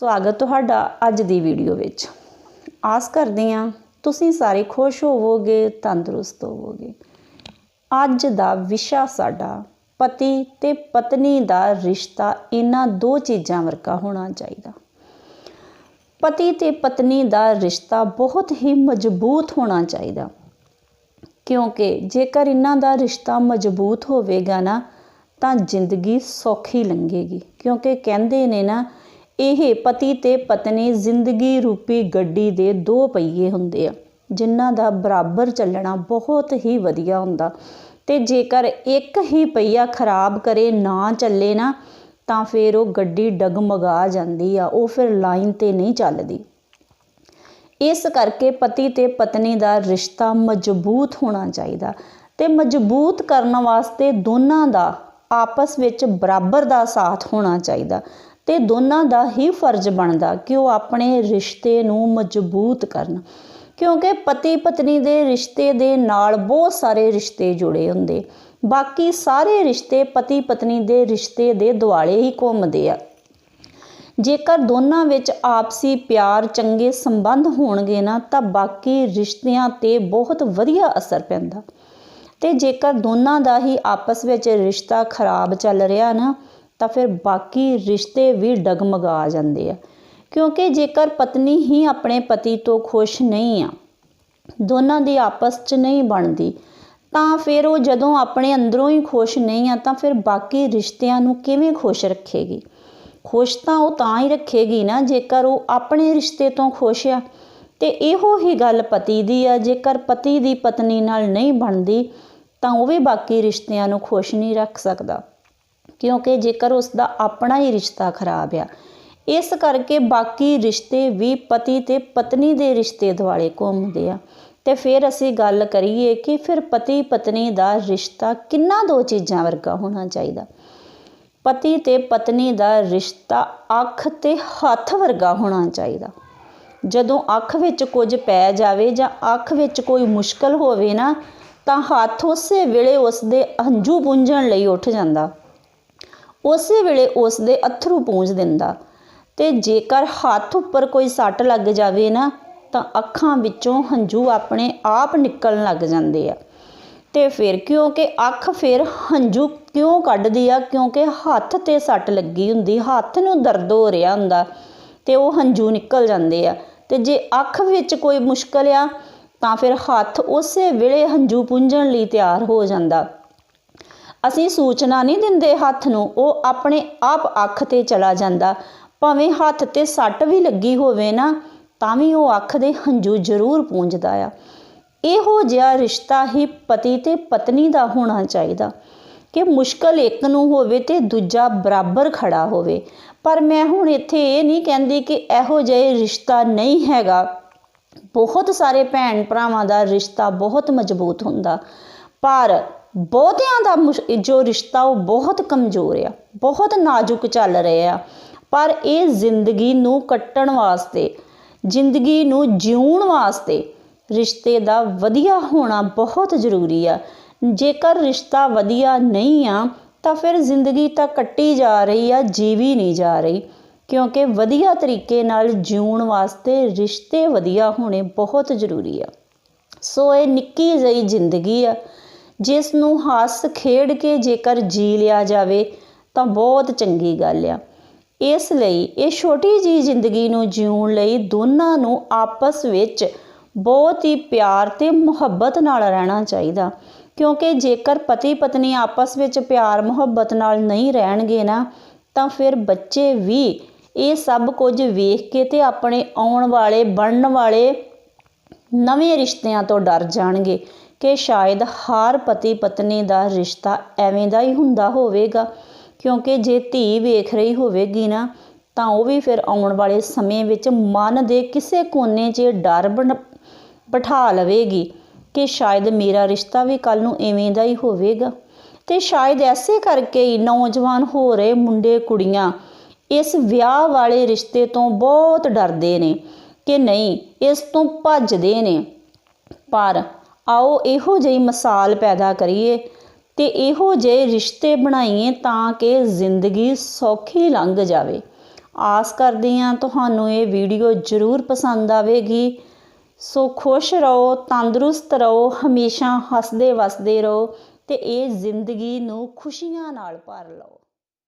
ਸਵਾਗਤ ਤੁਹਾਡਾ ਅੱਜ ਦੀ ਵੀਡੀਓ ਵਿੱਚ। ਆਸ ਕਰਦੇ ਹਾਂ ਤੁਸੀਂ ਸਾਰੇ ਖੁਸ਼ ਹੋਵੋਗੇ, ਤੰਦਰੁਸਤ ਹੋਵੋਗੇ। ਅੱਜ ਦਾ ਵਿਸ਼ਾ ਸਾਡਾ ਪਤੀ ਤੇ ਪਤਨੀ ਦਾ ਰਿਸ਼ਤਾ, ਇਹਨਾਂ ਦੋ ਚੀਜ਼ਾਂ ਵਰਗਾ ਹੋਣਾ ਚਾਹੀਦਾ। ਪਤੀ ਤੇ ਪਤਨੀ ਦਾ ਰਿਸ਼ਤਾ ਬਹੁਤ ਹੀ ਮਜ਼ਬੂਤ ਹੋਣਾ ਚਾਹੀਦਾ। ਕਿਉਂਕਿ ਜੇਕਰ ਇਹਨਾਂ ਦਾ ਰਿਸ਼ਤਾ ਮਜ਼ਬੂਤ ਹੋਵੇਗਾ ਨਾ, ਤਾਂ ਜ਼ਿੰਦਗੀ ਸੌਖੀ ਲੰਘੇਗੀ। ਕਿਉਂਕਿ ਕਹਿੰਦੇ ਨੇ ਨਾ ਇਹ ਪਤੀ ਤੇ ਪਤਨੀ ਜ਼ਿੰਦਗੀ ਰੂਪੀ ਗੱਡੀ ਦੇ ਦੋ ਪਹੀਏ ਹੁੰਦੇ ਆ, ਜਿਨ੍ਹਾਂ ਦਾ ਬਰਾਬਰ ਚੱਲਣਾ ਬਹੁਤ ਹੀ ਵਧੀਆ ਹੁੰਦਾ। ਤੇ ਜੇਕਰ ਇੱਕ ਹੀ ਪਹੀਆ ਖਰਾਬ ਕਰੇ, ਨਾ ਚੱਲੇ ਨਾ, ਤਾਂ ਫਿਰ ਉਹ ਗੱਡੀ ਡਗਮਗਾ ਜਾਂਦੀ ਆ, ਉਹ ਫਿਰ ਲਾਈਨ ਤੇ ਨਹੀਂ ਚੱਲਦੀ। ਇਸ ਕਰਕੇ ਪਤੀ ਤੇ ਪਤਨੀ ਦਾ ਰਿਸ਼ਤਾ ਮਜ਼ਬੂਤ ਹੋਣਾ ਚਾਹੀਦਾ ਤੇ ਮਜ਼ਬੂਤ ਕਰਨ ਵਾਸਤੇ ਦੋਨਾਂ ਦਾ ਆਪਸ ਵਿੱਚ ਬਰਾਬਰ ਦਾ ਸਾਥ ਹੋਣਾ ਚਾਹੀਦਾ। ਤੇ ਦੋਨਾਂ ਦਾ ਹੀ ਫਰਜ਼ ਬਣਦਾ ਕਿ ਉਹ ਆਪਣੇ ਰਿਸ਼ਤੇ ਨੂੰ ਮਜ਼ਬੂਤ ਕਰਨ। ਕਿਉਂਕਿ ਪਤੀ ਪਤਨੀ ਦੇ ਰਿਸ਼ਤੇ ਦੇ ਨਾਲ ਬਹੁਤ ਸਾਰੇ ਰਿਸ਼ਤੇ ਜੁੜੇ ਹੁੰਦੇ। ਬਾਕੀ ਸਾਰੇ ਰਿਸ਼ਤੇ ਪਤੀ ਪਤਨੀ ਦੇ ਰਿਸ਼ਤੇ ਦੇ ਦੁਆਲੇ ਹੀ ਘੁੰਮਦੇ ਆ। ਜੇਕਰ ਦੋਨਾਂ ਵਿੱਚ ਆਪਸੀ ਪਿਆਰ ਚੰਗੇ ਸੰਬੰਧ ਹੋਣਗੇ ਨਾ, ਤਾਂ ਬਾਕੀ ਰਿਸ਼ਤਿਆਂ ਤੇ ਬਹੁਤ ਵਧੀਆ ਅਸਰ ਪੈਂਦਾ। ਤੇ ਜੇਕਰ ਦੋਨਾਂ ਦਾ ਹੀ ਆਪਸ ਵਿੱਚ ਰਿਸ਼ਤਾ ਖਰਾਬ ਚੱਲ ਰਿਹਾ ਨਾ ਤਾਂ ਫਿਰ ਬਾਕੀ ਰਿਸ਼ਤੇ ਵੀ ਡਗਮਗਾ ਜਾਂਦੇ ਆ। ਕਿਉਂਕਿ ਜੇਕਰ ਪਤਨੀ ਹੀ ਆਪਣੇ ਪਤੀ ਤੋਂ ਖੁਸ਼ ਨਹੀਂ ਆ, ਦੋਨਾਂ ਦੀ ਆਪਸ 'ਚ ਨਹੀਂ ਬਣਦੀ, ਤਾਂ ਫਿਰ ਉਹ ਜਦੋਂ ਆਪਣੇ ਅੰਦਰੋਂ ਹੀ ਖੁਸ਼ ਨਹੀਂ ਆ, ਤਾਂ ਫਿਰ ਬਾਕੀ ਰਿਸ਼ਤਿਆਂ ਨੂੰ ਕਿਵੇਂ ਖੁਸ਼ ਰੱਖੇਗੀ? ਖੁਸ਼ ਤਾਂ ਉਹ ਤਾਂ ਹੀ ਰੱਖੇਗੀ ਨਾ, ਜੇਕਰ ਉਹ ਆਪਣੇ ਰਿਸ਼ਤੇ ਤੋਂ ਖੁਸ਼ ਆ। ਤੇ ਇਹੋ ਹੀ ਗੱਲ ਪਤੀ ਦੀ ਆ, ਜੇਕਰ ਪਤੀ ਦੀ ਪਤਨੀ ਨਾਲ ਨਹੀਂ ਬਣਦੀ, ਤਾਂ ਉਹ ਵੀ ਬਾਕੀ ਰਿਸ਼ਤਿਆਂ ਨੂੰ ਖੁਸ਼ ਨਹੀਂ ਰੱਖ ਸਕਦਾ। ਕਿਉਂਕਿ ਜੇਕਰ ਉਸ ਦਾ ਆਪਣਾ ਹੀ ਰਿਸ਼ਤਾ ਖਰਾਬ ਆ, ਇਸ ਕਰਕੇ ਬਾਕੀ ਰਿਸ਼ਤੇ ਵੀ ਪਤੀ ਤੇ ਪਤਨੀ ਦੇ ਰਿਸ਼ਤੇ ਦੁਆਲੇ ਘੁੰਮਦੇ ਆ। ਤੇ ਫਿਰ ਅਸੀਂ ਗੱਲ ਕਰੀਏ ਕਿ ਫਿਰ ਪਤੀ ਪਤਨੀ ਦਾ ਰਿਸ਼ਤਾ ਕਿੰਨਾ ਦੋ ਚੀਜ਼ਾਂ ਵਰਗਾ ਹੋਣਾ ਚਾਹੀਦਾ? ਪਤੀ ਤੇ ਪਤਨੀ ਦਾ ਰਿਸ਼ਤਾ ਅੱਖ ਤੇ ਹੱਥ ਵਰਗਾ ਹੋਣਾ ਚਾਹੀਦਾ। ਜਦੋਂ ਅੱਖ ਵਿੱਚ ਕੁਝ ਪੈ ਜਾਵੇ ਜਾਂ ਅੱਖ ਵਿੱਚ ਕੋਈ ਮੁਸ਼ਕਲ ਹੋਵੇ ਨਾ, ਤਾਂ ਹੱਥ ਉਸੇ ਵੇਲੇ ਉਸ ਦੇ ਹੰਝੂ ਪੂੰਝਣ ਲਈ ਉੱਠ ਜਾਂਦਾ। ਉਸੇ ਵੇਲੇ ਉਸ ਦੇ ਅਥਰੂ ਪੂੰਝ ਦਿੰਦਾ। ਤੇ ਜੇਕਰ ਹੱਥ ਉੱਪਰ ਕੋਈ ਸੱਟ ਲੱਗ ਜਾਵੇ ਨਾ, ਤਾਂ ਅੱਖਾਂ ਵਿੱਚੋਂ ਹੰਝੂ ਆਪਣੇ ਆਪ ਨਿਕਲਣ ਲੱਗ ਜਾਂਦੇ ਆ। ਤੇ ਫਿਰ ਕਿਉਂਕਿ ਅੱਖ ਫਿਰ ਹੰਝੂ ਕਿਉਂ ਕੱਢਦੀ ਆ? ਕਿਉਂਕਿ ਹੱਥ ਤੇ ਸੱਟ ਲੱਗੀ ਹੁੰਦੀ, ਹੱਥ ਨੂੰ ਦਰਦ ਹੋ ਰਿਹਾ ਹੁੰਦਾ ਤੇ ਉਹ ਹੰਝੂ ਨਿਕਲ ਜਾਂਦੇ ਆ। ਤੇ ਜੇ ਅੱਖ ਵਿੱਚ ਕੋਈ ਮੁਸ਼ਕਲ ਆ, ਤਾਂ ਫਿਰ ਹੱਥ ਉਸੇ ਵੇਲੇ ਹੰਝੂ ਪੁੰਝਣ ਲਈ ਤਿਆਰ ਹੋ ਜਾਂਦਾ। ਅਸੀਂ ਸੂਚਨਾ ਨਹੀਂ ਦਿੰਦੇ ਹੱਥ ਨੂੰ, ਉਹ ਆਪਣੇ ਆਪ ਅੱਖ ਤੇ ਚਲਾ ਜਾਂਦਾ। ਭਾਵੇਂ ਹੱਥ ਤੇ ਸੱਟ ਵੀ ਲੱਗੀ ਹੋਵੇ ਨਾ, ਤਾਂ ਵੀ ਉਹ ਅੱਖ ਦੇ ਹੰਝੂ ਜ਼ਰੂਰ ਪੂੰਝਦਾ ਆ। ਇਹੋ ਜਿਹਾ ਰਿਸ਼ਤਾ ਹੀ ਪਤੀ ਤੇ ਪਤਨੀ ਦਾ ਹੋਣਾ ਚਾਹੀਦਾ। ਕਿ ਮੁਸ਼ਕਲ ਇੱਕ ਨੂੰ ਹੋਵੇ ਤੇ ਦੂਜਾ ਬਰਾਬਰ ਖੜਾ ਹੋਵੇ। ਪਰ ਮੈਂ ਹੁਣ ਇੱਥੇ ਇਹ ਨਹੀਂ ਕਹਿੰਦੀ ਕਿ ਇਹੋ ਜਿਹਾ ਰਿਸ਼ਤਾ ਨਹੀਂ ਹੈਗਾ। ਬਹੁਤ ਸਾਰੇ ਭੈਣ ਭਰਾਵਾਂ ਦਾ ਰਿਸ਼ਤਾ ਬਹੁਤ ਮਜ਼ਬੂਤ ਹੁੰਦਾ। ਪਰ ਬਹੁਤਿਆਂ ਦਾ ਜੋ ਰਿਸ਼ਤਾ ਉਹ ਬਹੁਤ ਕਮਜ਼ੋਰ ਆ, ਬਹੁਤ ਨਾਜ਼ੁਕ ਚੱਲ ਰਿਹਾ ਆ, ਪਰ ਇਹ ਜ਼ਿੰਦਗੀ ਨੂੰ ਕੱਟਣ ਵਾਸਤੇ, ਜ਼ਿੰਦਗੀ ਨੂੰ ਜਿਉਣ ਵਾਸਤੇ ਰਿਸ਼ਤੇ ਦਾ ਵਧੀਆ ਹੋਣਾ ਬਹੁਤ ਜ਼ਰੂਰੀ ਆ। ਜੇਕਰ ਰਿਸ਼ਤਾ ਵਧੀਆ ਨਹੀਂ ਆ, ਤਾਂ ਫਿਰ ਜ਼ਿੰਦਗੀ ਤਾਂ ਕੱਟੀ ਜਾ ਰਹੀ ਆ, ਜੀਵੀ ਨਹੀਂ ਜਾ ਰਹੀ, ਕਿਉਂਕਿ ਵਧੀਆ ਤਰੀਕੇ ਨਾਲ ਜਿਉਣ ਵਾਸਤੇ ਰਿਸ਼ਤੇ ਵਧੀਆ ਹੋਣੇ ਬਹੁਤ ਜ਼ਰੂਰੀ ਆ। ਸੋ ਇਹ ਨਿੱਕੀ ਜਿਹੀ ਜ਼ਿੰਦਗੀ ਆ ਜਿਸ ਨੂੰ ਹੱਸ ਖੇਡ ਕੇ ਜੇਕਰ ਜੀ ਲਿਆ ਜਾਵੇ, ਤਾਂ ਬਹੁਤ ਚੰਗੀ ਗੱਲ ਆ। ਇਸ ਲਈ ਇਹ ਛੋਟੀ ਜੀ ਜ਼ਿੰਦਗੀ ਨੂੰ ਜਿਉਣ ਲਈ ਦੋਨਾਂ ਨੂੰ ਆਪਸ ਵਿੱਚ ਬਹੁਤ ਹੀ ਪਿਆਰ ਤੇ ਮੁਹੱਬਤ ਨਾਲ ਰਹਿਣਾ ਚਾਹੀਦਾ। ਕਿਉਂਕਿ ਜੇਕਰ ਪਤੀ ਪਤਨੀ ਆਪਸ ਵਿੱਚ ਪਿਆਰ, ਮੁਹੱਬਤ ਨਾਲ ਨਹੀਂ ਰਹਿਣਗੇ ਨਾ, ਤਾਂ ਫਿਰ ਬੱਚੇ ਵੀ ਇਹ ਸਭ ਕੁਝ ਵੇਖ ਕੇ ਤੇ ਆਪਣੇ ਆਉਣ ਵਾਲੇ, ਬਣਨ ਵਾਲੇ ਨਵੇਂ ਰਿਸ਼ਤਿਆਂ ਤੋਂ ਡਰ ਜਾਣਗੇ। ਕਿ ਸ਼ਾਇਦ ਹਰ ਪਤੀ ਪਤਨੀ ਦਾ ਰਿਸ਼ਤਾ ਐਵੇਂ ਦਾ ਹੀ ਹੁੰਦਾ ਹੋਵੇਗਾ, ਕਿਉਂਕਿ ਜੇ ਧੀ ਵੇਖ ਰਹੀ ਹੋਵੇਗੀ ਨਾ, ਤਾਂ ਉਹ ਵੀ ਫਿਰ ਆਉਣ ਵਾਲੇ ਸਮੇਂ ਵਿੱਚ ਮਨ ਦੇ ਕਿਸੇ ਕੋਨੇ 'ਚ ਡਰ ਬਿਠਾ ਲਵੇਗੀ ਕਿ ਸ਼ਾਇਦ ਮੇਰਾ ਰਿਸ਼ਤਾ ਵੀ ਕੱਲ ਨੂੰ ਐਵੇਂ ਦਾ ਹੀ ਹੋਵੇਗਾ। ਤੇ ਸ਼ਾਇਦ ਐਸੇ ਕਰਕੇ ਹੀ ਨੌਜਵਾਨ ਹੋ ਰਹੇ ਮੁੰਡੇ ਕੁੜੀਆਂ ਇਸ ਵਿਆਹ ਵਾਲੇ ਰਿਸ਼ਤੇ ਤੋਂ ਬਹੁਤ ਡਰਦੇ ਨੇ ਕਿ ਨਹੀਂ, ਇਸ ਤੋਂ ਭੱਜਦੇ ਨੇ। ਪਰ ਆਓ ਇਹੋ ਜਿਹੀ ਮਿਸਾਲ ਪੈਦਾ ਕਰੀਏ ਤੇ ਇਹੋ ਜਿਹੇ ਰਿਸ਼ਤੇ ਬਣਾਈਏ ਤਾਂ ਕਿ ਜ਼ਿੰਦਗੀ ਸੌਖੀ ਲੰਘ ਜਾਵੇ। ਆਸ ਕਰਦੀ ਹਾਂ ਤੁਹਾਨੂੰ ਇਹ ਵੀਡੀਓ ਜ਼ਰੂਰ ਪਸੰਦ ਆਵੇਗੀ। ਸੋ ਖੁਸ਼ ਰਹੋ, ਤੰਦਰੁਸਤ ਰਹੋ, ਹਮੇਸ਼ਾ ਹੱਸਦੇ ਵਸਦੇ ਰਹੋ ਤੇ ਇਹ ਜ਼ਿੰਦਗੀ ਨੂੰ ਖੁਸ਼ੀਆਂ ਨਾਲ ਭਰ ਲਓ।